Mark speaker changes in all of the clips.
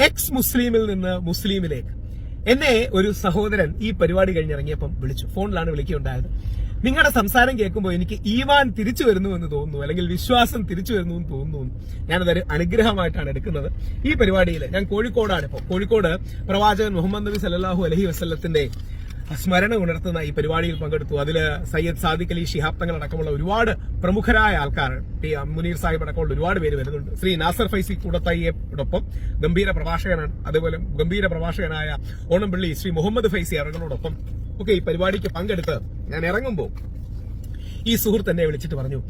Speaker 1: X മുസ്ലിമിൽ നിന്ന് മുസ്ലിമിലേക്ക് എന്നെ ഒരു സഹോദരൻ ഈ പരിപാടി കഴിഞ്ഞിറങ്ങിയപ്പം വിളിച്ചു. ഫോണിലാണ് വിളിക്കുകയുണ്ടായത്. നിങ്ങളുടെ സംസാരം കേൾക്കുമ്പോൾ എനിക്ക് ഈവാൻ തിരിച്ചു വരുന്നു എന്ന് തോന്നുന്നു അല്ലെങ്കിൽ വിശ്വാസം തിരിച്ചു വരുന്നു എന്ന് തോന്നുന്നു. ഞാനതൊരു അനുഗ്രഹമായിട്ടാണ് എടുക്കുന്നത്. ഈ പരിപാടിയിൽ ഞാൻ കോഴിക്കോടാണ് ഇപ്പോൾ കോഴിക്കോട് പ്രവാചകൻ മുഹമ്മദ് നബി സല്ലാഹു അലഹി വസല്ലത്തിന്റെ സ്മരണ ഉണർത്തുന്ന ഈ പരിപാടിയിൽ പങ്കെടുത്തു. അതിൽ സയ്യദ് സാദിഖ് അലി ഷിഹാബ് തങ്ങൾ അടക്കമുള്ള ഒരുപാട് പ്രമുഖരായ ആൾക്കാർ പി മുനീർ സാഹിബ് അടക്കമുള്ള ഒരുപാട് പേര് വരുന്നുണ്ട്. ശ്രീ നാസർ ഫൈസി കൂടത്തയ്യോടൊപ്പം ഗംഭീര പ്രഭാഷകനാണ്. അതുപോലെ ഗംഭീര പ്രഭാഷകനായ ഓണംപള്ളി ശ്രീ മുഹമ്മദ് ഫൈസി അവരോടൊപ്പം ഒക്കെ ഈ പരിപാടിക്ക് പങ്കെടുത്ത് ഞാൻ ഇറങ്ങുമ്പോൾ ഈ സുഹൃത്ത് എന്നെ വിളിച്ചിട്ട് പറഞ്ഞു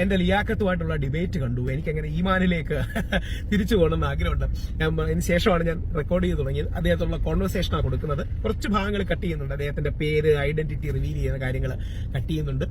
Speaker 1: എന്റെ ലിയാക്കത്തുമായിട്ടുള്ള ഡിബേറ്റ് കണ്ടു. എനിക്ക് എനിക്കങ്ങനെ ഈമാനിലേക്ക് തിരിച്ചു പോകണമെന്ന് ആഗ്രഹമുണ്ട്. അതിന് ശേഷമാണ് ഞാൻ റെക്കോർഡ് ചെയ്ത് തുടങ്ങിയത്. അദ്ദേഹത്തുള്ള കോൺവെർസേഷനാണ് കൊടുക്കുന്നത്. കുറച്ച് ഭാഗങ്ങൾ കട്ട് ചെയ്യുന്നുണ്ട്. അദ്ദേഹത്തിന്റെ പേര് ഐഡന്റിറ്റി റിവീൽ ചെയ്യുന്ന കാര്യങ്ങൾ കട്ട് ചെയ്യുന്നുണ്ട്.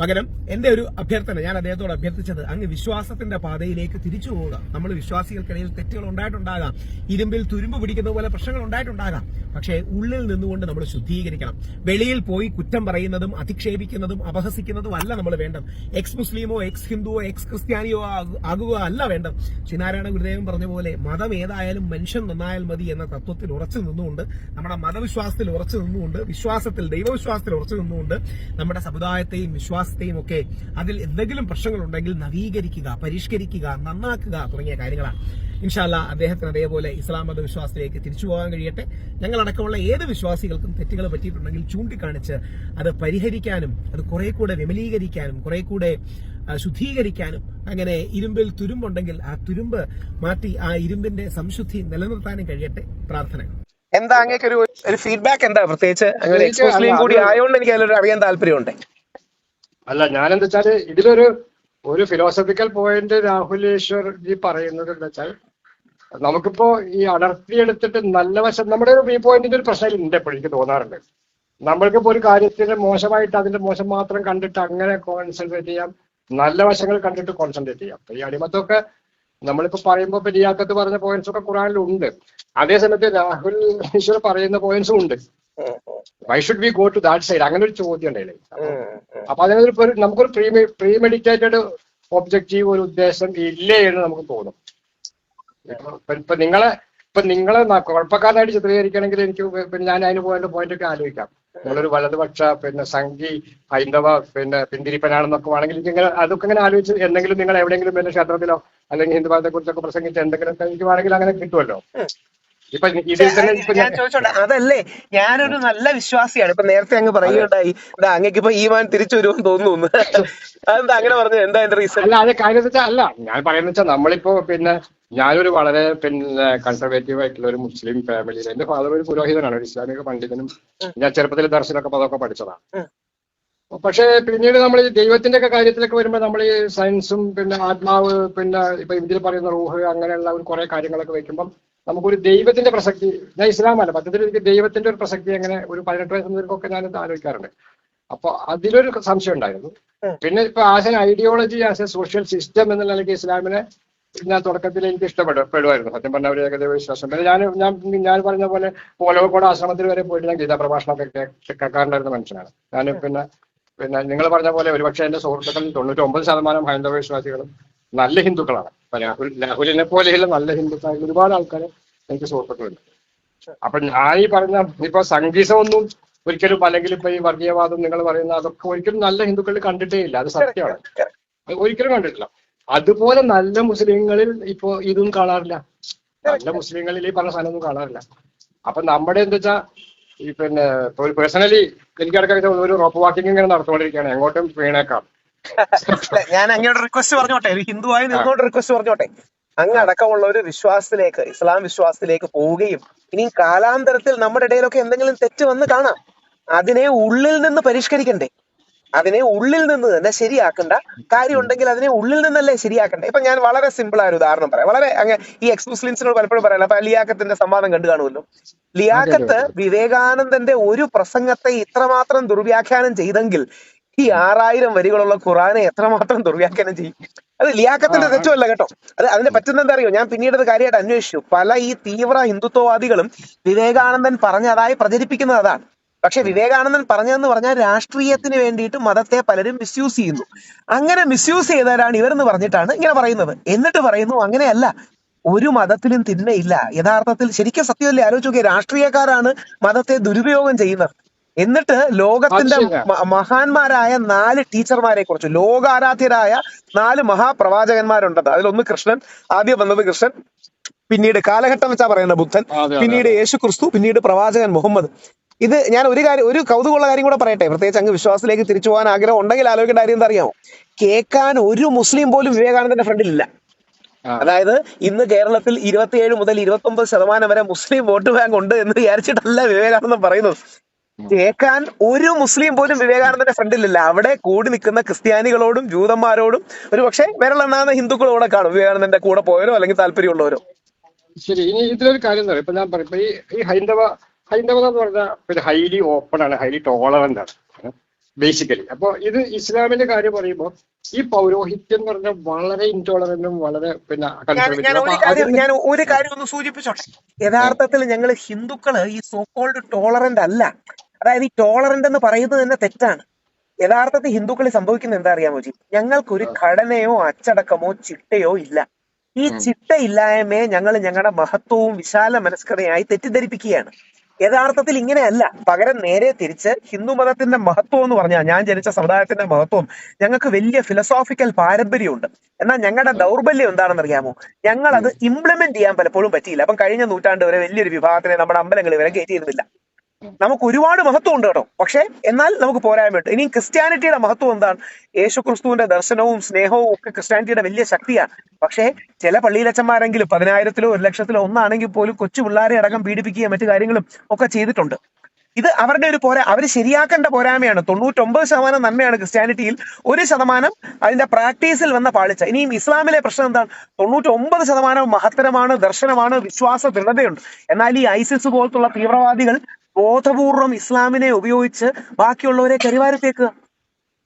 Speaker 1: പകരം എന്റെ ഒരു അഭ്യർത്ഥന ഞാൻ അദ്ദേഹത്തോട് അഭ്യർത്ഥിച്ചത് അങ്ങ് വിശ്വാസത്തിന്റെ പാതയിലേക്ക് തിരിച്ചു പോവുക. നമ്മൾ വിശ്വാസികൾക്കിടയിൽ തെറ്റുകൾ ഉണ്ടായിട്ടുണ്ടാകാം. ഇരുമ്പിൽ തുരുമ്പ് പിടിക്കുന്ന പോലെ പ്രശ്നങ്ങൾ ഉണ്ടായിട്ടുണ്ടാകാം. പക്ഷേ ഉള്ളിൽ നിന്നുകൊണ്ട് നമ്മൾ ശുദ്ധീകരിക്കണം. വെളിയിൽ പോയി കുറ്റം പറയുന്നതും അധിക്ഷേപിക്കുന്നതും അപഹസിക്കുന്നതും അല്ല നമ്മൾ വേണ്ടത്. എക്സ് മുസ്ലിമോ എക്സ് ഹിന്ദുവോ എക്സ് ക്രിസ്ത്യാനിയോ ആകു- ആകുക അല്ല വേണ്ടത്. ശ്രീനാരായണ ഗുരുദേവൻ പറഞ്ഞ പോലെ മതം ഏതായാലും മനുഷ്യൻ നന്നായാൽ മതി എന്ന തത്വത്തിൽ ഉറച്ചു നിന്നുകൊണ്ട് നമ്മുടെ മതവിശ്വാസത്തിൽ ഉറച്ചു നിന്നുകൊണ്ട് വിശ്വാസത്തിൽ ദൈവവിശ്വാസത്തിൽ ഉറച്ചു നിന്നുകൊണ്ട് നമ്മുടെ സമുദായത്തെയും വിശ്വാസത്തെയും ഒക്കെ അതിൽ എന്തെങ്കിലും പ്രശ്നങ്ങളുണ്ടെങ്കിൽ നവീകരിക്കുക പരിഷ്കരിക്കുക നന്നാക്കുക തുടങ്ങിയ കാര്യങ്ങളാണ്. ഇൻഷാല്ല അദ്ദേഹത്തിന് അതേപോലെ ഇസ്ലാം മത വിശ്വാസത്തിലേക്ക് തിരിച്ചു പോകാൻ കഴിയട്ടെ. ഞങ്ങളടക്കമുള്ള ഏത് വിശ്വാസികൾക്കും തെറ്റുകൾ പറ്റിയിട്ടുണ്ടെങ്കിൽ ചൂണ്ടിക്കാണിച്ച് അത് പരിഹരിക്കാനും അത് കുറെ കൂടെ വിമലീകരിക്കാനും കുറെ കൂടെ ശുദ്ധീകരിക്കാനും അങ്ങനെ ഇരുമ്പിൽ തുരുമ്പുണ്ടെങ്കിൽ ആ തുരുമ്പ് മാറ്റി ആ ഇരുമ്പിന്റെ സംശുദ്ധി നിലനിർത്താനും കഴിയട്ടെ. പ്രാർത്ഥന എന്താ അങ്ങനെ ഒരു ഒരു ഫീഡ്ബാക്ക് എന്താ? പ്രത്യേകിച്ച് അങ്ങനെ
Speaker 2: എക്സ്പോസ്ലിയും
Speaker 1: കൂടി ആയതുകൊണ്ട് എനിക്ക് അതിലൊരു അറിയാൻ താല്പര്യമുണ്ട്.
Speaker 2: അല്ല ഞാൻ എന്താ വെച്ചാൽ ഇതിലൊരു ഒരു ഫിലോസഫിക്കൽ പോയിന്റ് രാഹുൽ ഈശ്വർ ജി പറയുന്നത് എന്താ വെച്ചാൽ നമുക്കിപ്പോ ഈ അടർത്തിയെടുത്തിട്ട് നല്ല വശം നമ്മുടെ ഒരു വ്യൂ പോയിന്റിന്റെ ഒരു പ്രശ്നം ഉണ്ട് എപ്പോഴും എനിക്ക് തോന്നാറുണ്ട്. നമ്മൾക്കിപ്പോ ഒരു കാര്യത്തിന് മോശമായിട്ട് അതിന്റെ മോശം മാത്രം കണ്ടിട്ട് അങ്ങനെ കോൺസെൻട്രേറ്റ് ചെയ്യാം. നല്ല വശങ്ങൾ കണ്ടിട്ട് കോൺസെൻട്രേറ്റ് ചെയ്യാം. അപ്പൊ ഈ അടിമത്തൊക്കെ നമ്മളിപ്പോ പറയുമ്പോ ഇപ്പൊ ലിയാക്കത്ത് പറഞ്ഞ പോയിന്റ്സ് ഒക്കെ ഖുറാനിലുണ്ട് അതേസമയത്ത് രാഹുൽ ഈശ്വർ പറയുന്ന പോയിന്റ്സും ഉണ്ട്. Why should be go to that side അങ്ങനെ ഒരു ചോദ്യം ഉണ്ടായില്ലേ അപ്പൊ അതിനൊരു നമുക്കൊരു പ്രീ മെഡിറ്റേറ്റഡ് ഒബ്ജക്റ്റീവ് ഒരു ഉദ്ദേശം ഇല്ലേ എന്ന് നമുക്ക് തോന്നും. ഇപ്പൊ നിങ്ങളെ ഇപ്പൊ നിങ്ങളെ കുഴപ്പക്കാരനായിട്ട് ചിത്രീകരിക്കണമെങ്കിൽ എനിക്ക് ഞാൻ അതിന് പോയിന്റ് പോയിന്റ് ഒക്കെ ആലോചിക്കാം. നിങ്ങളൊരു വലതുപക്ഷ പിന്നെ സംഘി ഹൈന്ദവ പിന്നെ പിന്തിരിപ്പനാണെന്നൊക്കെ വേണമെങ്കിൽ ഇങ്ങനെ അതൊക്കെ ഇങ്ങനെ ആലോചിച്ച് എന്തെങ്കിലും നിങ്ങൾ എവിടെയെങ്കിലും പിന്നെ ക്ഷേത്രത്തിലോ അല്ലെങ്കിൽ ഹിന്ദുമതത്തെ കുറിച്ചൊക്കെ പ്രസംഗിച്ച് എന്തെങ്കിലും വേണമെങ്കിൽ അങ്ങനെ കിട്ടുമല്ലോ. ഇപ്പൊ ഇതിൽ തന്നെ ഇപ്പൊ
Speaker 1: ഞാൻ
Speaker 2: ഞാൻ
Speaker 1: ചോദിച്ചോട്ടെ അതല്ലേ? ഞാനൊരു നല്ല വിശ്വാസിയാണ്. ഇപ്പൊ നേരത്തെ അങ്ങ് പറയുകയുണ്ടായി ഇതാ അങ്ങക്ക് ഇപ്പൊ ഈമാൻ തിരിച്ചു വരുമെന്ന് തോന്നുന്നു. അതെന്താ അങ്ങനെ പറഞ്ഞു എന്താ എന്റെ റീസൺ
Speaker 2: അല്ല അത് കാര്യം വെച്ചാൽ അല്ല ഞാൻ പറയുന്നത് വെച്ചാൽ നമ്മളിപ്പോ പിന്നെ ഞാനൊരു വളരെ പിന്നെ കൺസർവേറ്റീവ് ആയിട്ടുള്ള ഒരു മുസ്ലിം ഫാമിലിയിൽ എന്റെ ഫാദർ ഒരു പുരോഹിതനാണ് ഒരു ഇസ്ലാമിക പണ്ഡിതനും ഞാൻ ചെറുപ്പത്തിൽ ദർശനമൊക്കെ അതൊക്കെ പഠിച്ചതാണ്. പക്ഷേ പിന്നീട് നമ്മൾ ഈ ദൈവത്തിന്റെ ഒക്കെ കാര്യത്തിലൊക്കെ വരുമ്പോൾ നമ്മൾ ഈ സയൻസും പിന്നെ ആത്മാവ് പിന്നെ ഇപ്പൊ ഇന്ത്യയിൽ പറയുന്ന റൂഹ് അങ്ങനെയുള്ള ഒരു കുറെ കാര്യങ്ങളൊക്കെ വെക്കുമ്പോൾ നമുക്കൊരു ദൈവത്തിന്റെ പ്രസക്തി ഞാൻ ഇസ്ലാമല്ല പത്തത്തിൽ എനിക്ക് ദൈവത്തിന്റെ ഒരു പ്രസക്തി എങ്ങനെ ഒരു പതിനെട്ട് വയസ്സുള്ളവർക്കൊക്കെ ഞാൻ ആലോചിക്കാറുണ്ട്. അപ്പൊ അതിലൊരു സംശയം ഉണ്ടായിരുന്നു. പിന്നെ ഇപ്പൊ as an ideology as a social system എന്ന നിലയ്ക്ക് ഇസ്ലാമിനെ ഞാൻ തുടക്കത്തിൽ എനിക്ക് ഇഷ്ടപ്പെടു പെടുമായിരുന്നു സത്യം പറഞ്ഞ ഒരു ഏകദേശ വിശ്വാസം. പിന്നെ ഞാൻ ഞാൻ ഞാൻ പറഞ്ഞ പോലെ പോലവക്കോട് ആശ്രമത്തിൽ വരെ പോയിട്ട് ഞാൻ ഗീതാ പ്രഭാഷണമൊക്കെ കേ- കേൾക്കാറുണ്ടായിരുന്ന മനുഷ്യനാണ്. ഞാൻ പിന്നെ പിന്നെ നിങ്ങൾ പറഞ്ഞ പോലെ ഒരുപക്ഷെ എന്റെ സുഹൃത്തുക്കളിൽ തൊണ്ണൂറ്റി ഒമ്പത് ശതമാനം ഹൈന്ദവ വിശ്വാസികളും നല്ല ഹിന്ദുക്കളാണ്. ഇപ്പൊ രാഹുൽ രാഹുലിനെ പോലെയുള്ള നല്ല ഹിന്ദുക്കളായ ഒരുപാട് ആൾക്കാർ എനിക്ക് സുഹൃത്തുക്കളുണ്ട്. അപ്പൊ ഞാൻ ഈ പറഞ്ഞ ഇപ്പൊ സംഗീതമൊന്നും ഒരിക്കലും അല്ലെങ്കിൽ ഇപ്പൊ ഈ വർഗീയവാദം നിങ്ങൾ പറയുന്ന അതൊക്കെ ഒരിക്കലും നല്ല ഹിന്ദുക്കളിൽ കണ്ടിട്ടേ ഇല്ല. അത് സത്യമാണ്. ഒരിക്കലും കണ്ടിട്ടില്ല. അതുപോലെ നല്ല മുസ്ലിങ്ങളിൽ ഇപ്പോ ഇതും കാണാറില്ല. നല്ല മുസ്ലിങ്ങളിൽ ഈ പറഞ്ഞ സാധനം ഒന്നും കാണാറില്ല. അപ്പൊ നമ്മുടെ എന്താ വെച്ചാ ഈ പിന്നെ ഒരു പേഴ്സണലി എനിക്കിടയ്ക്കൊക്കെ ഒരു റോപ്പ് വാക്കിംഗ് ഇങ്ങനെ നടത്തുകൊണ്ടിരിക്കുകയാണ് എങ്ങോട്ടും വീണേക്കാം.
Speaker 1: ഞാൻ അങ്ങോട്ട് റിക്വസ്റ്റ് പറഞ്ഞോട്ടെ? ഒരു ഹിന്ദുവായി നിന്നോട് റിക്വസ്റ്റ് പറഞ്ഞോട്ടെ? അങ്ങ് അടക്കമുള്ള ഒരു വിശ്വാസത്തിലേക്ക് ഇസ്ലാം വിശ്വാസത്തിലേക്ക് പോവുകയും ഇനി കാലാന്തരത്തിൽ നമ്മുടെ ഇടയിലൊക്കെ എന്തെങ്കിലും തെറ്റ് വന്ന് കാണാം. അതിനെ ഉള്ളിൽ നിന്ന് പരിഷ്കരിക്കണ്ടേ? അതിനെ ഉള്ളിൽ നിന്ന് തന്നെ ശരിയാക്കേണ്ട. കാര്യം ഉണ്ടെങ്കിൽ അതിനെ ഉള്ളിൽ നിന്നല്ലേ ശരിയാക്കണ്ടേ. ഇപ്പൊ ഞാൻ വളരെ സിമ്പിൾ ആയ ഒരു ഉദാഹരണം പറയാം. വളരെ അങ്ങ് ഈ എക്സ് മുസ്ലിംസിനോട് പലപ്പോഴും പറയാം. അപ്പൊ ലിയാക്കത്തിന്റെ സംവാദം കണ്ടു കാണുമല്ലോ. ലിയാക്കത്ത് വിവേകാനന്ദന്റെ ഒരു പ്രസംഗത്തെ ഇത്രമാത്രം ദുർവ്യാഖ്യാനം ചെയ്തെങ്കിൽ ഈ ആറായിരം വരികളുള്ള ഖുറാനെ എത്രമാത്രം ദുർവ്യാഖ്യാനം ചെയ്യും? അത് ലിയാക്കത്തിന്റെ തെറ്റുമല്ല കേട്ടോ. അത് അതിനെ പറ്റുന്ന എന്താ അറിയോ ഞാൻ പിന്നീട് അത് കാര്യമായിട്ട് അന്വേഷിച്ചു. പല ഈ തീവ്ര ഹിന്ദുത്വവാദികളും വിവേകാനന്ദൻ പറഞ്ഞതായി പ്രചരിപ്പിക്കുന്നത് അതാണ്. പക്ഷെ വിവേകാനന്ദൻ പറഞ്ഞതെന്ന് പറഞ്ഞാൽ രാഷ്ട്രീയത്തിന് വേണ്ടിയിട്ട് മതത്തെ പലരും മിസ്യൂസ് ചെയ്യുന്നു. അങ്ങനെ മിസ്യൂസ് ചെയ്തവരാണ് ഇവരെന്ന് പറഞ്ഞിട്ടാണ് ഇങ്ങനെ പറയുന്നത്. എന്നിട്ട് പറയുന്നു അങ്ങനെയല്ല ഒരു മതത്തിലും തിന്മയില്ല. യഥാർത്ഥത്തിൽ ശരിക്കും സത്യമല്ലേ? ആലോചിച്ച് നോക്കിയ രാഷ്ട്രീയക്കാരാണ് മതത്തെ ദുരുപയോഗം ചെയ്യുന്നത്. എന്നിട്ട് ലോകത്തിന്റെ മഹാന്മാരായ നാല് ടീച്ചർമാരെ കുറിച്ച് ലോകാരാധ്യരായ നാല് മഹാപ്രവാചകന്മാരുണ്ടത്. അതിലൊന്ന് കൃഷ്ണൻ ആദ്യം വന്നത് കൃഷ്ണൻ പിന്നീട് കാലഘട്ടം വെച്ചാ പറയുന്ന ബുദ്ധൻ പിന്നീട് യേശു ക്രിസ്തു പിന്നീട് പ്രവാചകൻ മുഹമ്മദ്. ഇത് ഞാൻ ഒരു കാര്യം ഒരു കൗതുകമുള്ള കാര്യം കൂടെ പറയട്ടെ. പ്രത്യേകിച്ച് അങ്ങ് വിശ്വാസത്തിലേക്ക് തിരിച്ചു പോകാൻ ആഗ്രഹം ഉണ്ടെങ്കിൽ ആലോചിക്കേണ്ട കാര്യം എന്താ അറിയാമോ കേൾക്കാൻ ഒരു മുസ്ലിം പോലും വിവേകാനന്ദന്റെ ഫ്രണ്ടിലില്ല. അതായത് ഇന്ന് കേരളത്തിൽ ഇരുപത്തിയേഴ് മുതൽ ഇരുപത്തി ഒമ്പത് ശതമാനം വരെ മുസ്ലിം വോട്ട് ബാങ്ക് ഉണ്ട് എന്ന് വിചാരിച്ചിട്ടല്ല വിവേകാനന്ദൻ പറയുന്നത്. കേൾക്കാൻ ഒരു മുസ്ലിം പോലും വിവേകാനന്ദന്റെ ഫ്രണ്ടിലില്ല. അവിടെ കൂടി നിൽക്കുന്ന ക്രിസ്ത്യാനികളോടും ജൂതന്മാരോടും ഒരു പക്ഷേ വിരലെണ്ണാവുന്ന ഹിന്ദുക്കളോടെ കാണും. വിവേകാനന്ദന്റെ കൂടെ പോയവരോ അല്ലെങ്കിൽ താല്പര്യമുള്ളവരോ?
Speaker 2: ശരി ഇനി ഇതിലൊരു കാര്യം എന്താ ഇപ്പൊ ഞാൻ പറയും ഈ ഹൈന്ദവ ഹൈന്ദവത എന്ന് പറഞ്ഞാൽ പിന്നെ ഹൈലി ഓപ്പൺ ആണ് ഹൈലി ടോളറന്റ് ആണ്. ബേസിക്കലി. അപ്പോൾ ഇത് ഇസ്ലാമിന്റെ കാര്യം പറയുമ്പോൾ ഈ പൗരോഹിത്യം എന്ന് പറഞ്ഞാൽ വളരെ ഇൻടോളറന്റും വളരെ പിന്നെ
Speaker 1: ഞാൻ ഒരു കാര്യം ഒന്ന് സൂചിപ്പിച്ചോട്ടെ? യഥാർത്ഥത്തിൽ ഞങ്ങൾ ഹിന്ദുക്കൾ ഈ സോക്കോൾഡ് ടോളറന്റ് അല്ല. അതായത് ഈ ടോളറന്റ് എന്ന് പറയുന്നത് തന്നെ തെറ്റാണ്. യഥാർത്ഥത്തിൽ ഹിന്ദുക്കളിൽ സംഭവിക്കുന്നത് എന്താ അറിയാമോ ജി? ഞങ്ങൾക്കൊരു ഘടനയോ അച്ചടക്കമോ ചിട്ടയോ ഇല്ല. ഈ ചിട്ടയില്ലായ്മയെ ഞങ്ങൾ ഞങ്ങളുടെ മഹത്വവും വിശാല മനസ്കതയായി തെറ്റിദ്ധരിപ്പിക്കുകയാണ്. യഥാർത്ഥത്തിൽ ഇങ്ങനെയല്ല. പകരം നേരെ തിരിച്ച് ഹിന്ദു മതത്തിന്റെ മഹത്വം എന്ന് പറഞ്ഞാൽ ഞാൻ ജനിച്ച സമുദായത്തിന്റെ മഹത്വം ഞങ്ങൾക്ക് വലിയ ഫിലോസോഫിക്കൽ പാരമ്പര്യമുണ്ട്. എന്നാൽ ഞങ്ങളുടെ ദൗർബല്യം എന്താണെന്ന് അറിയാമോ? ഞങ്ങൾ അത് ഇംപ്ലിമെന്റ് ചെയ്യാൻ പലപ്പോഴും പറ്റിയില്ല. അപ്പം കഴിഞ്ഞ നൂറ്റാണ്ട് വരെ വലിയൊരു വിഭാഗത്തിനെ നമ്മുടെ അമ്പലങ്ങളിൽ വരെ കയറ്റിയിരുന്നില്ല. നമുക്ക് ഒരുപാട് മഹത്വം ഉണ്ട് കേട്ടോ. പക്ഷേ എന്നാൽ നമുക്ക് പോരായ്മയുണ്ട് ഇനി ക്രിസ്ത്യാനിറ്റിയുടെ മഹത്വം എന്താണ്? യേശു ക്രിസ്തുവിന്റെ ദർശനവും സ്നേഹവും ഒക്കെ ക്രിസ്ത്യാനിറ്റിയുടെ വലിയ ശക്തിയാണ്. പക്ഷേ ചില പള്ളിയിലച്ചന്മാരെങ്കിലും പതിനായിരത്തിലോ ഒരു ലക്ഷത്തിലോ ഒന്നാണെങ്കിൽ പോലും കൊച്ചു പിള്ളേരെ അടക്കം പീഡിപ്പിക്കുകയും മറ്റു കാര്യങ്ങളും ഒക്കെ ചെയ്തിട്ടുണ്ട്. ഇത് അവരുടെ ഒരു പോരാ അവർ ശരിയാക്കേണ്ട പോരായ്മയാണ്. തൊണ്ണൂറ്റൊമ്പത് ശതമാനം നന്മയാണ് ക്രിസ്ത്യാനിറ്റിയിൽ ഒരു ശതമാനം അതിന്റെ പ്രാക്ടീസിൽ വന്ന പാളിച്ച. ഇനിയും ഇസ്ലാമിലെ പ്രശ്നം എന്താണ്? തൊണ്ണൂറ്റൊമ്പത് ശതമാനം മഹത്തരമാണ് ദർശനമാണ് വിശ്വാസ ദൃഢതയുണ്ട്. എന്നാൽ ഈ ഐസിസ് പോലത്തുള്ള തീവ്രവാദികൾ ബോധപൂർവം ഇസ്ലാമിനെ ഉപയോഗിച്ച് ബാക്കിയുള്ളവരെ കരിവാരത്തേക്കുക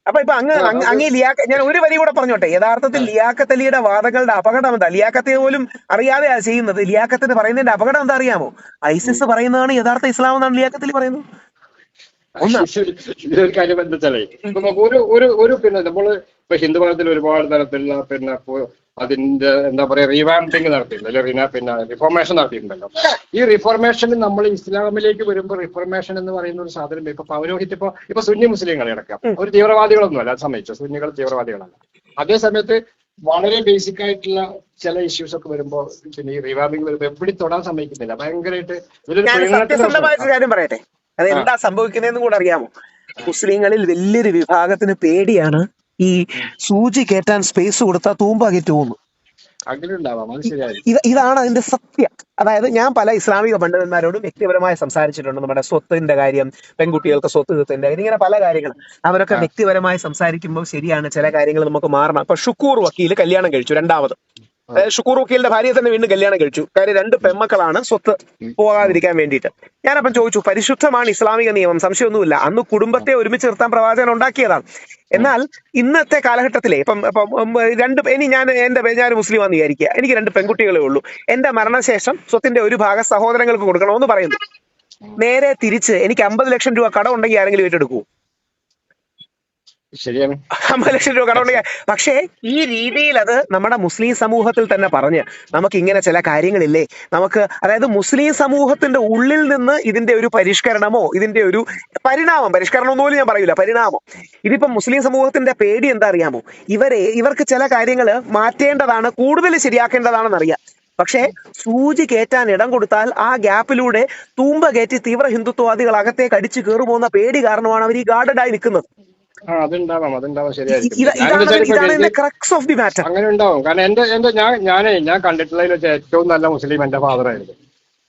Speaker 1: അപ്പൊ ഇപ്പൊ അങ്ങ് അങ്ങ് ലിയാക്ക ഞാൻ ഒരു വരി കൂടെ പറഞ്ഞോട്ടെ. യഥാർത്ഥത്തിൽ ലിയാക്കത്തലിയുടെ വാദങ്ങളുടെ അപകടം എന്താ? ലിയാക്കത്തെ പോലും അറിയാതെ ചെയ്യുന്നത്. ലിയാക്കത്തിന് പറയുന്നതിന്റെ അപകടം എന്താ അറിയാമോ? ഐസിസ് പറയുന്നതാണ് യഥാർത്ഥ ഇസ്ലാം എന്നാണ് ലിയാക്കത്തിൽ പറയുന്നത്. ഒന്ന്.
Speaker 2: ശരി. ഇതിലൊരു കാര്യം എന്താ വെച്ചാലേ നമുക്ക് ഒരു ഒരു ഒരു പിന്നെ നമ്മൾ ഇപ്പൊ ഹിന്ദു മതത്തിൽ ഒരുപാട് തരത്തിലുള്ള പിന്നെ അതിന്റെ എന്താ പറയാ റീവാമ്പിങ് നടത്തിയിട്ടുണ്ട്. അല്ലെ പിന്നെ റിഫോർമേഷൻ നടത്തിയിട്ടുണ്ടല്ലോ. ഈ റിഫോർമേഷൻ നമ്മൾ ഇസ്ലാമിലേക്ക് വരുമ്പോൾ റിഫോർമേഷൻ എന്ന് പറയുന്ന ഒരു സാധനം ഇപ്പൊ പൗരോഹിത്യം ഇപ്പൊ ഇപ്പൊ സുന്നി മുസ്ലിങ്ങൾ ഇടക്കാം ഒരു തീവ്രവാദികളൊന്നുമല്ല അല്ല സമ്മതിച്ചു? സുന്നികൾ തീവ്രവാദികളല്ല. അതേ സമയത്ത് വളരെ ബേസിക് ആയിട്ടുള്ള ചില ഇഷ്യൂസ് ഒക്കെ വരുമ്പോ പിന്നെ ഈ റിവാമ്പിങ് വരുമ്പോ എവിടെ തൊടാൻ സമ്മതിക്കുന്നില്ല. ഭയങ്കരമായിട്ട്
Speaker 1: ഇതൊരു കാര്യം പറയട്ടെ? അത് എന്താ സംഭവിക്കുന്നതെന്ന് കൂടെ അറിയാമോ? മുസ്ലിങ്ങളിൽ വലിയൊരു വിഭാഗത്തിന് പേടിയാണ് ഈ സൂചി കേറ്റാൻ സ്പേസ് കൊടുത്താൽ തൂമ്പ കയറ്റി പോകുന്നു ഇതാണ് അതിന്റെ സത്യം. അതായത് ഞാൻ പല ഇസ്ലാമിക പണ്ഡിതന്മാരോടും വ്യക്തിപരമായി സംസാരിച്ചിട്ടുണ്ട്. നമ്മുടെ സ്വത്തിന്റെ കാര്യം പെൺകുട്ടികൾക്ക് സ്വത്ത് കിട്ടുന്ന കാര്യം ഇങ്ങനെ പല കാര്യങ്ങൾ. അവരൊക്കെ വ്യക്തിപരമായി സംസാരിക്കുമ്പോൾ ശരിയാണ് ചില കാര്യങ്ങൾ നമുക്ക് മാറണം. അപ്പൊ ഷുക്കൂർ വക്കീൽ കല്യാണം കഴിച്ചു രണ്ടാമത്. ഷുക്കൂർ വക്കീലിന്റെ ഭാര്യയെ തന്നെ വീണ്ടും കല്യാണം കഴിച്ചു. കാര്യം രണ്ട് പെമ്മക്കളാണ് സ്വത്ത് പോകാതിരിക്കാൻ വേണ്ടിയിട്ട്. ഞാനപ്പം ചോദിച്ചു പരിശുദ്ധമാണ് ഇസ്ലാമിക നിയമം? സംശയമൊന്നുമില്ല. അന്ന് കുടുംബത്തെ ഒരുമിച്ച് നിർത്താൻ പ്രവാചകൻ ഉണ്ടാക്കിയതാണ്. എന്നാൽ ഇന്നത്തെ കാലഘട്ടത്തിലെ ഇപ്പം ഇപ്പം രണ്ട് ഇനി ഞാൻ എന്റെ ഞാൻ മുസ്ലിം മുസ്ലിമാന്ന് വിചാരിക്കുക. എനിക്ക് രണ്ട് പെൺകുട്ടികളേ ഉള്ളൂ. എന്റെ മരണശേഷം സ്വത്തിന്റെ ഒരു ഭാഗം സഹോദരങ്ങൾക്ക് കൊടുക്കണമെന്ന് പറയുന്നു. നേരെ തിരിച്ച് എനിക്ക് അമ്പത് ലക്ഷം രൂപ കടം ഉണ്ടെങ്കിൽ ആരെങ്കിലും ഏറ്റെടുക്കൂ
Speaker 2: ശരിയാണ്.
Speaker 1: അമ്പത് രൂപ പക്ഷേ ഈ രീതിയിൽ അത് നമ്മുടെ മുസ്ലിം സമൂഹത്തിൽ തന്നെ പറഞ്ഞ് നമുക്ക് ഇങ്ങനെ ചില കാര്യങ്ങളില്ലേ? നമുക്ക് അതായത് മുസ്ലിം സമൂഹത്തിന്റെ ഉള്ളിൽ നിന്ന് ഇതിന്റെ ഒരു പരിഷ്കരണമോ ഇതിന്റെ ഒരു പരിണാമം പരിഷ്കരണം എന്ന് പോലും ഞാൻ പറയൂല പരിണാമം. ഇതിപ്പോ മുസ്ലിം സമൂഹത്തിന്റെ പേടി എന്താ അറിയാമോ? ഇവരെ ഇവർക്ക് ചില കാര്യങ്ങൾ മാറ്റേണ്ടതാണ് കൂടുതൽ ശരിയാക്കേണ്ടതാണെന്ന് അറിയാം പക്ഷേ സൂചി കയറ്റാൻ ഇടം കൊടുത്താൽ ആ ഗ്യാപ്പിലൂടെ തൂമ്പ കയറ്റി തീവ്ര ഹിന്ദുത്വവാദികൾ അകത്തേക്ക് അടിച്ചു കയറുപോകുന്ന പേടി കാരണമാണ് അവർ ഈ ഗാർഡഡായി നിൽക്കുന്നത്.
Speaker 2: അതുണ്ടാവാം അതുണ്ടാവാം ശരിയായിരിക്കും. അങ്ങനെ ഉണ്ടാവും കാരണം എന്റെ എന്റെ ഞാൻ ഞാനേ ഞാൻ കണ്ടിട്ടുള്ളതിൽ വെച്ച് ഏറ്റവും നല്ല മുസ്ലിം എന്റെ ഫാദർ ആയിരുന്നു.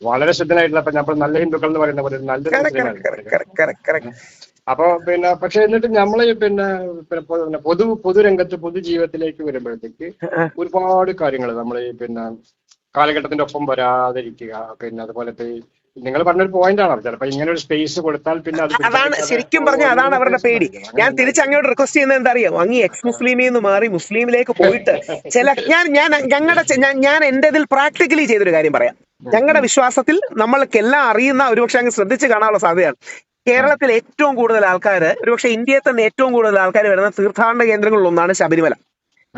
Speaker 2: വളരെ ശുദ്ധനായിട്ടുള്ള നമ്മൾ നല്ല ഹിന്ദുക്കൾ എന്ന് പറയുന്ന പോലെ നല്ല മുസ്ലിം അപ്പൊ പിന്നെ പക്ഷെ എന്നിട്ട് നമ്മൾ പിന്നെ പൊതു പൊതുരംഗത്ത് പൊതുജീവിതത്തിലേക്ക് വരുമ്പോഴത്തേക്ക് ഒരുപാട് കാര്യങ്ങൾ നമ്മൾ പിന്നെ കാലഘട്ടത്തിന്റെ ഒപ്പം വരാതിരിക്കുക. പിന്നെ അതുപോലെ നിങ്ങൾ പറഞ്ഞൊരു പോയിന്റ് ആണ്. ചിലപ്പോ ഇങ്ങനെ ഒരു സ്പേസ് കൊടുത്താൽ പിന്നെ അത്
Speaker 1: അതാണ് ശരിക്കും പറഞ്ഞ അതാണ് അവരുടെ പേടി. ഞാൻ തിരിച്ച് അങ്ങോട്ട് റിക്വസ്റ്റ് ചെയ്യുന്നത് എന്താ അറിയാമോ അങ്ങ് എക്സ് മുസ്ലിമിൽ നിന്ന് മാറി മുസ്ലിമിലേക്ക് പോയിട്ട് ചില ഞാൻ ഞാൻ ഞങ്ങളുടെ ഞാൻ ഞാൻ എന്റെ ഇതിൽ പ്രാക്ടിക്കലി ചെയ്തൊരു കാര്യം പറയാം. ഞങ്ങളുടെ വിശ്വാസത്തിൽ നമ്മൾക്കെല്ലാം അറിയുന്ന ഒരുപക്ഷെ അങ്ങ് ശ്രദ്ധിച്ച് കാണാനുള്ള സാധ്യതയാണ്. കേരളത്തിൽ ഏറ്റവും കൂടുതൽ ആൾക്കാർ ഒരുപക്ഷെ ഇന്ത്യയിൽ തന്നെ ഏറ്റവും കൂടുതൽ ആൾക്കാർ വരുന്ന തീർത്ഥാടന കേന്ദ്രങ്ങളിൽ ഒന്നാണ് ശബരിമല.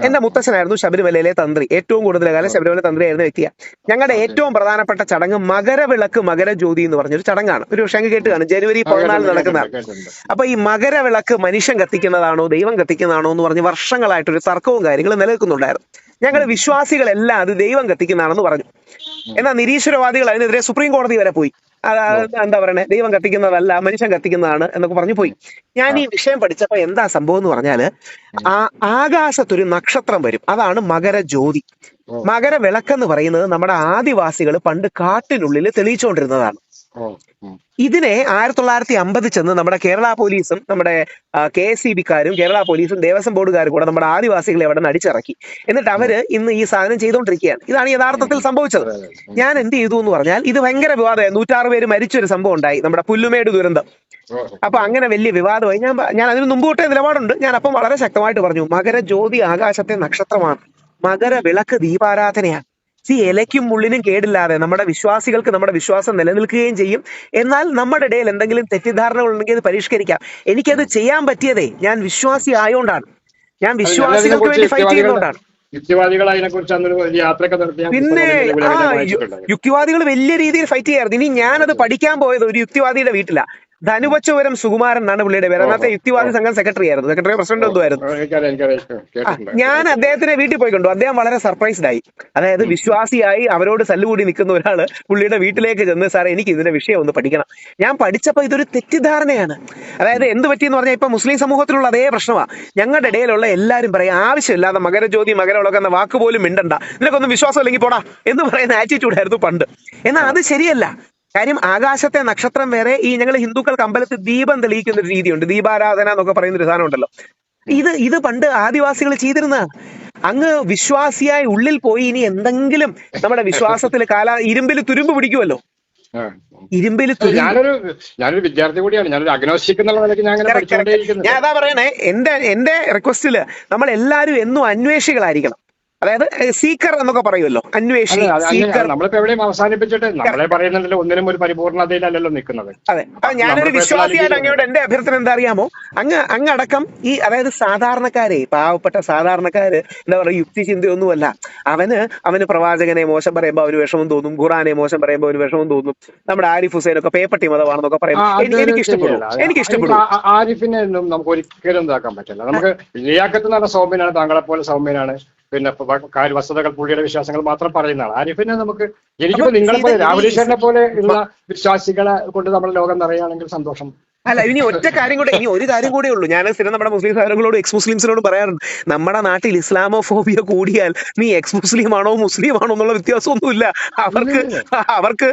Speaker 1: എന്റെ മുത്തച്ഛനായിരുന്നു ശബരിമലയിലെ തന്ത്രി. ഏറ്റവും കൂടുതൽ കാലം ശബരിമല തന്ത്രിയായിരുന്ന വ്യക്തിയാണ് ഞങ്ങളുടെ ഏറ്റവും പ്രധാനപ്പെട്ട ചടങ്ങ് മകരവിളക്ക് മകരജ്യോതി എന്ന് പറഞ്ഞൊരു ചടങ്ങാണ്. ഒരു പക്ഷേ കേട്ട് കാണും. ജനുവരി പതിനാല് നടക്കുന്നതാണ്
Speaker 2: കേട്ടിട്ടുണ്ട്
Speaker 1: അപ്പൊ ഈ മകരവിളക്ക് മനുഷ്യൻ കത്തിക്കുന്നതാണോ ദൈവം കത്തിക്കുന്നതാണോ എന്ന് പറഞ്ഞ് വർഷങ്ങളായിട്ടൊരു തർക്കവും കാര്യങ്ങളും നിലനിൽക്കുന്നുണ്ടായിരുന്നു. ഞങ്ങൾ വിശ്വാസികളെല്ലാം അത് ദൈവം കത്തിക്കുന്നതാണെന്ന് പറഞ്ഞു. എന്നാൽ നിരീശ്വരവാദികൾ അതിനെതിരെ സുപ്രീം കോടതി വരെ പോയി. എന്താ പറയണേ? ദൈവം കത്തിക്കുന്നതല്ല മനുഷ്യൻ കത്തിക്കുന്നതാണ് എന്നൊക്കെ പറഞ്ഞു പോയി. ഞാൻ ഈ വിഷയം പഠിച്ചപ്പോ എന്താ സംഭവം എന്ന് പറഞ്ഞാൽ ആ ആകാശത്തൊരു നക്ഷത്രം വരും. അതാണ് മകരജ്യോതി.
Speaker 2: മകര
Speaker 1: മകരവിളക്കെന്ന് പറയുന്നത് നമ്മുടെ ആദിവാസികൾ പണ്ട് കാട്ടിനുള്ളിൽ തെളിയിച്ചുകൊണ്ടിരുന്നതാണ്. ഇതിനെ ആയിരത്തി തൊള്ളായിരത്തി അമ്പത് ചെന്ന് നമ്മുടെ കേരള പോലീസും നമ്മുടെ കെ എസ് സി ബിക്കാരും കേരള പോലീസും ദേവസ്വം ബോർഡുകാരും കൂടെ നമ്മുടെ ആദിവാസികളെ അവിടെ നിന്ന് അടിച്ചിറക്കി. എന്നിട്ട് അവർ ഇന്ന് ഈ സാധനം ചെയ്തുകൊണ്ടിരിക്കുകയാണ്. ഇതാണ് യഥാർത്ഥത്തിൽ സംഭവിച്ചത്. ഞാൻ എന്ത് ചെയ്തു എന്ന് പറഞ്ഞാൽ ഇത് ഭയങ്കര വിവാദമായി. നൂറ്റാറ് പേര് മരിച്ചൊരു സംഭവം ഉണ്ടായി നമ്മുടെ പുല്ലുമേട് ദുരന്തം. അപ്പൊ അങ്ങനെ വലിയ വിവാദമായി. ഞാൻ ഞാൻ അതിന് മുമ്പ് തൊട്ടേ നിലപാടുണ്ട്. ഞാൻ അപ്പം വളരെ ശക്തമായിട്ട് പറഞ്ഞു മകര ജ്യോതി ആകാശത്തെ നക്ഷത്രമാണ്. മകര വിളക്ക് ദീപാരാധനയാണ്. സി ഇലയ്ക്കും മുള്ളിനും കേടില്ലാതെ നമ്മുടെ വിശ്വാസികൾക്ക് നമ്മുടെ വിശ്വാസം നിലനിൽക്കുകയും ചെയ്യും. എന്നാൽ നമ്മുടെ ഇടയിൽ എന്തെങ്കിലും തെറ്റിദ്ധാരണകൾ ഉണ്ടെങ്കിൽ അത് പരിഷ്കരിക്കാം. എനിക്കത് ചെയ്യാൻ പറ്റിയതേ ഞാൻ വിശ്വാസി ആയോണ്ടാണ്. ഞാൻ വിശ്വാസികൾക്ക് വേണ്ടി ഫൈറ്റ് ചെയ്യുന്നതുകൊണ്ടാണ് പിന്നെ ആ. യുക്തിവാദികൾ വലിയ രീതിയിൽ ഫൈറ്റ് ചെയ്യാറുണ്ട്. ഇനി ഞാനത് പഠിക്കാൻ പോയത് ഒരു യുക്തിവാദിയുടെ വീട്ടിലാ. ധനുവച്ചപുരം സുകുമാരൻ എന്നാണ് പുള്ളിയുടെ പേര്. അന്നത്തെ യുക്തിവാദി സംഘം സെക്രട്ടറി ആയിരുന്നു. സെക്രട്ടറി പ്രസിഡന്റ് എന്തുമായിരുന്നു
Speaker 2: കേട്ടിട്ടുണ്ട്
Speaker 1: ഞാൻ അദ്ദേഹത്തിന്റെ വീട്ടിൽ പോയി കണ്ടു അദ്ദേഹം വളരെ സർപ്രൈസ്ഡ് ആയി. അതായത് വിശ്വാസിയായി അവരോട് സല്ലുകൂടി നിൽക്കുന്ന ഒരാൾ പുള്ളിയുടെ വീട്ടിലേക്ക് ചെന്ന് സാറേ എനിക്ക് ഇതിന്റെ വിഷയം ഒന്ന് പഠിക്കണം. ഞാൻ പഠിച്ചപ്പോ ഇതൊരു തെറ്റിദ്ധാരണയാണ്. അതായത് എന്ത് പറ്റിയെന്ന് പറഞ്ഞാൽ ഇപ്പൊ മുസ്ലിം സമൂഹത്തിലുള്ള അതേ പ്രശ്നമാണ് ഞങ്ങളുടെ ഇടയിലുള്ള എല്ലാവരും പറയും ആവശ്യമില്ലാതെ മകരജ്യോതി മകരവിളക്ക് എന്ന വാക്ക് പോലും മിണ്ടണ്ട. നിനക്കൊന്നും വിശ്വാസം അല്ലെങ്കിൽ പോടാ. എന്ന് പറയുന്ന ആറ്റിറ്റ്യൂഡായിരുന്നു പണ്ട്. എന്നാൽ അത് ശരിയല്ല. കാര്യം ആകാശത്തെ നക്ഷത്രം വരെ ഈ ഞങ്ങൾ ഹിന്ദുക്കൾക്ക് അമ്പലത്തിൽ ദീപം തെളിയിക്കുന്ന ഒരു രീതിയുണ്ട്. ദീപാരാധന എന്നൊക്കെ പറയുന്ന ഒരു സാധനം ഉണ്ടല്ലോ ഇത് ഇത് പണ്ട് ആദിവാസികൾ ചെയ്തിരുന്ന അങ്ങ് വിശ്വാസിയായി ഉള്ളിൽ പോയി ഇനി എന്തെങ്കിലും നമ്മുടെ വിശ്വാസത്തിൽ കാല ഇരുമ്പിൽ തുരുമ്പ് പിടിക്കുമല്ലോ. ഇരുമ്പിൽ
Speaker 2: ഞാനൊരു ഞാനൊരു വിദ്യാർത്ഥി കൂടിയാണ്. ഞാനൊരു അഗ്നോസ്റ്റിക് എന്നുള്ള നിലയ്ക്ക് ഞാൻ അങ്ങനെ. പഠിച്ചുകൊണ്ടേയിരിക്കുന്നത്
Speaker 1: ഞാൻ അതാ പറയണേ എന്റെ എന്റെ റിക്വസ്റ്റിൽ നമ്മൾ എല്ലാവരും എന്നും അന്വേഷികളായിരിക്കണം. അതായത് സീക്കർ എന്നൊക്കെ പറയുമല്ലോ
Speaker 2: അന്വേഷണം
Speaker 1: സീക്കർ
Speaker 2: നമ്മളിപ്പോ എവിടെയും അവസാനിപ്പിച്ചിട്ട് നമ്മളെ ഒന്നിനും ഒരു പരിപൂർണതയിലല്ലോ നിൽക്കുന്നത്.
Speaker 1: അതെ അപ്പൊ ഞാനൊരു വിശ്വാസിയായിട്ട് അങ്ങയോട് എന്റെ അഭ്യർത്ഥന എന്താ അറിയാമോ അങ്ങ് അങ്ങടക്കം ഈ അതായത് സാധാരണക്കാരെ പാവപ്പെട്ട സാധാരണക്കാര് എന്താ പറയുക യുക്തി ചിന്തയൊന്നുമല്ല അവന് അവന് പ്രവാചകനെ മോശം പറയുമ്പോൾ അവന് വിഷമം തോന്നും ഖുറാനെ മോശം പറയുമ്പോൾ അവന് വിഷമം തോന്നും. നമ്മുടെ ആരിഫ് ഹുസൈൻ ഒക്കെ പേപ്പട്ടി മതമാണെന്നൊക്കെ പറയുമ്പോൾ എനിക്ക് ഇഷ്ടപ്പെടും എനിക്ക് ഇഷ്ടപ്പെടും.
Speaker 2: ആരിഫിനെ ഒന്നും നമുക്ക് ഒരിക്കലും ഇതാക്കാൻ പറ്റില്ല. നമുക്ക് ലിയാക്കത്ത് പറഞ്ഞ സൗമ്യനാണ് താങ്കളെ പോലെ സൗമ്യനാണ്. പിന്നെ കാര്യ വസ്തുതകൾ പുള്ളിയുടെ വിശ്വാസങ്ങൾ മാത്രം പറയുന്നതാണ്. ആരിഫിനെ നമുക്ക് എനിക്കിപ്പോ നിങ്ങളെ പോലെ രാഹുലീശ്വരനെ പോലെ ഉള്ള വിശ്വാസികളെ കൊണ്ട് നമ്മുടെ ലോകം നിറയുകയാണെങ്കിൽ സന്തോഷം.
Speaker 1: അല്ല ഇനി ഒറ്റ കാര്യം കൂടെ ഇനി ഒരു കാര്യം കൂടെ ഉള്ളൂ. ഞാൻ സ്ഥിരം നമ്മുടെ മുസ്ലിം സഹോദരങ്ങളോട് എക്സ് മുസ്ലിംസിനോട് പറയാറുണ്ട്. നമ്മുടെ നാട്ടിൽ ഇസ്ലാമോ ഫോബിയ കൂടിയാൽ നീ എക്സ് മുസ്ലിം ആണോ മുസ്ലിം ആണോ എന്നുള്ള വ്യത്യാസമൊന്നുമില്ല അവർക്ക് അവർക്ക്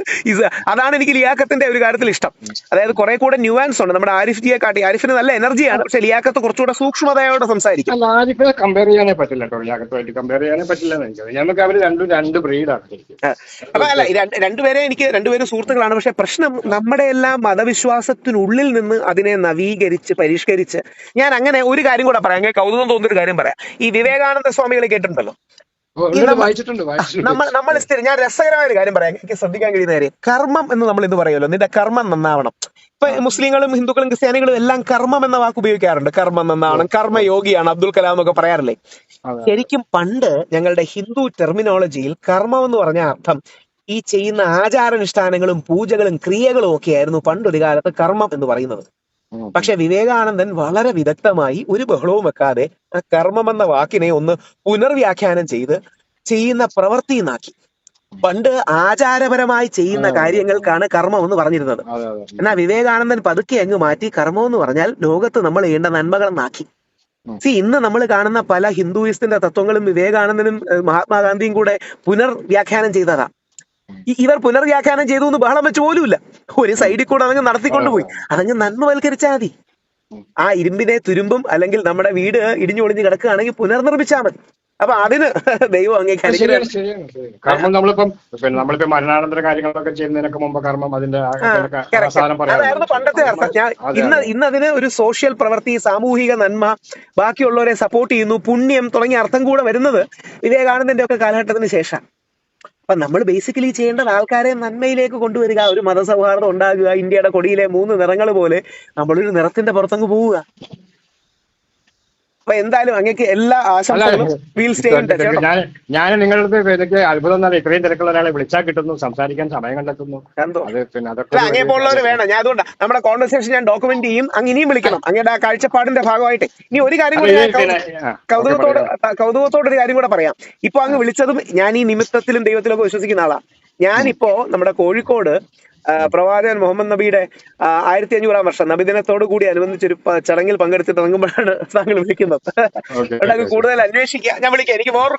Speaker 1: അതാണ് എനിക്ക് ലിയാക്കത്തിന്റെ ഒരു കാര്യത്തിൽ ഇഷ്ടം. അതായത് കുറെ കൂടെ ന്യൂവാൻസ് ഉണ്ട്. നമ്മുടെ ആരിഫ് ജിയെ കാട്ടി ആരിഫിന് നല്ല എനർജിയാണ് പക്ഷെ ലിയാക്കത്ത് കുറച്ചുകൂടെ സൂക്ഷ്മതയോടെ സംസാരിക്കും.
Speaker 2: അല്ല ആരിഫിനെ കമ്പയർ ചെയ്യാനേ പറ്റില്ല കേട്ടോ ലിയാക്കത്തുമായിട്ട് കമ്പയർ ചെയ്യാനേ പറ്റില്ല എന്ന് എനിക്ക് ഞങ്ങൾക്ക് അവർ രണ്ടും രണ്ട് ബ്രീഡാണ്
Speaker 1: അപ്പൊ അല്ല രണ്ട് രണ്ടുപേരെ എനിക്ക് രണ്ടുപേരും സുഹൃത്തുക്കളാണ്. പക്ഷെ പ്രശ്നം നമ്മുടെ എല്ലാം മതവിശ്വാസത്തിനുള്ളിൽ നിന്ന് അതിനെ നവീകരിച്ച് പരിഷ്കരിച്ച് ഞാൻ അങ്ങനെ ഒരു കാര്യം കൂടെ പറയാം. കൗതുകം തോന്നുന്ന ഒരു കാര്യം പറയാം. ഈ വിവേകാനന്ദ സ്വാമികളെ കേട്ടിട്ടുണ്ടല്ലോ? നമ്മൾ നമ്മൾ സ്ഥിരം ഞാൻ രസകരമായ ഒരു കാര്യം പറയാം. എനിക്ക് ശ്രദ്ധിക്കാൻ കഴിയുന്ന കാര്യം. കർമ്മം എന്ന് നമ്മൾ ഇത് പറയുമല്ലോ. നിന്റെ കർമ്മം നന്നാവണം. ഇപ്പൊ മുസ്ലിങ്ങളും ഹിന്ദുക്കളും ക്രിസ്ത്യാനികളും എല്ലാം കർമ്മം എന്ന വാക്ക് ഉപയോഗിക്കാറുണ്ട്. കർമ്മം നന്നാവണം കർമ്മയോഗിയാണ് അബ്ദുൽ കലാം എന്നൊക്കെ പറയാറില്ലേ? ശരിക്കും പണ്ട് ഞങ്ങളുടെ ഹിന്ദു ടെർമിനോളജിയിൽ കർമ്മം എന്ന് പറഞ്ഞ അർത്ഥം ഈ ചെയ്യുന്ന ആചാരാനുഷ്ഠാനങ്ങളും പൂജകളും ക്രിയകളും ഒക്കെ ആയിരുന്നു പണ്ടൊരു കാലത്ത് കർമ്മം എന്ന് പറയുന്നത്. പക്ഷെ വിവേകാനന്ദൻ വളരെ വിദഗ്ധമായി ഒരു ബഹളവും വെക്കാതെ ആ കർമ്മം എന്ന വാക്കിനെ ഒന്ന് പുനർവ്യാഖ്യാനം ചെയ്ത് ചെയ്യുന്ന പ്രവൃത്തി എന്നാക്കി പണ്ട് ആചാരപരമായി ചെയ്യുന്ന കാര്യങ്ങൾക്കാണ് കർമ്മം എന്ന് പറഞ്ഞിരുന്നത് എന്നാൽ വിവേകാനന്ദൻ പതുക്കെ അങ്ങ് മാറ്റി കർമ്മം എന്ന് പറഞ്ഞാൽ ലോകത്ത് നമ്മൾ ചെയ്യേണ്ട നന്മകൾ എന്നാക്കി സി ഇന്ന് നമ്മൾ കാണുന്ന പല ഹിന്ദുയിസ്റ്റിന്റെ തത്വങ്ങളും വിവേകാനന്ദനും മഹാത്മാഗാന്ധിയും കൂടെ പുനർവ്യാഖ്യാനം ചെയ്തതാ. ഇ- ഇവർ പുനർവ്യാഖ്യാനം ചെയ്തു എന്ന് ബഹളം വെച്ച് പോലുമില്ല. ഒരു സൈഡിൽ കൂടെ അതങ്ങ് നടത്തിക്കൊണ്ട് പോയി. അതങ്ങ് നന്മവൽക്കരിച്ചാൽ മതി. ആ ഇരുമ്പിനെ തുരുമ്പും അല്ലെങ്കിൽ നമ്മുടെ വീട് ഇടിഞ്ഞു ഒളിഞ്ഞ് കിടക്കുകയാണെങ്കിൽ പുനർനിർമ്മിച്ചാൽ മതി. അപ്പൊ അതിന് ദൈവം അങ്ങേക്ക്.
Speaker 2: കർമ്മം നമ്മളിപ്പം നമ്മളിപ്പോ മരണാനന്തര കാര്യങ്ങളൊക്കെ ചെയ്യുന്നതിനൊക്കെ മുമ്പ് കർമ്മം അതിന്റെ
Speaker 1: അതായിരുന്നു പണ്ടത്തെ അർത്ഥം. ഞാൻ ഇന്ന്. ഇന്ന് അതിന് ഒരു സോഷ്യൽ പ്രവൃത്തി സാമൂഹിക നന്മ ബാക്കിയുള്ളവരെ സപ്പോർട്ട് ചെയ്യുന്നു പുണ്യം തുടങ്ങിയ അർത്ഥം കൂടെ വരുന്നത് വിവേകാനന്ദന്റെ ഒക്കെ കാലഘട്ടത്തിന് ശേഷം അപ്പൊ നമ്മൾ ബേസിക്കലി ചെയ്യേണ്ടത് ആൾക്കാരെ നന്മയിലേക്ക് കൊണ്ടുവരിക ഒരു മതസൗഹാർദ്ദം ഉണ്ടാകുക ഇന്ത്യയുടെ കൊടിയിലെ മൂന്ന് നിറങ്ങൾ പോലെ നമ്മളൊരു നിറത്തിന്റെ പുറത്തങ്ങ് പോവുക. അപ്പൊ എന്തായാലും അങ്ങക്ക് എല്ലാ ആശംസകളും
Speaker 2: ഞാൻ നിങ്ങളുടെ എനിക്ക് അത്ഭുതം എന്നാൽ ഇത്രയും തിരക്കുള്ള ഒരാളെ വിളിച്ചാൽ കിട്ടുന്നു സംസാരിക്കാൻ സമയം കണ്ടെത്തുന്നു.
Speaker 1: അങ്ങനെ പോലുള്ളവർ വേണം ഞാൻ അതുകൊണ്ടാണ് നമ്മുടെ കോൺവെർസേഷൻ ഞാൻ ഡോക്യുമെന്റ് ചെയ്യും അങ്ങ് ഇനിയും വിളിക്കണം. അങ്ങയുടെ ആ കാഴ്ചപ്പാടിന്റെ ഭാഗമായിട്ട്. ഇനി ഒരു കാര്യം കൂടി കൗതുകത്തോട് കൗതുകത്തോട് ഒരു കാര്യം കൂടെ പറയാം. ഇപ്പൊ അങ്ങ് വിളിച്ചതും ഞാൻ ഈ നിമിത്തത്തിലും ദൈവത്തിലൊക്കെ വിശ്വസിക്കുന്ന ആളാ. ഞാനിപ്പോ നമ്മുടെ കോഴിക്കോട് പ്രവാചകൻ മുഹമ്മദ് നബിയുടെ ആയിരത്തി അഞ്ഞൂറാം വർഷം നബിദിനത്തോടു കൂടി അനുബന്ധിച്ചൊരു ഒരു ചടങ്ങിൽ പങ്കെടുത്തിട്ട് ഇറങ്ങുമ്പോഴാണ് താങ്കൾ വിളിക്കുന്നത്. അതുകൊണ്ട് കൂടുതൽ അന്വേഷിക്കുക ഞാൻ വിളിക്കാം. എനിക്ക് വേറൊരു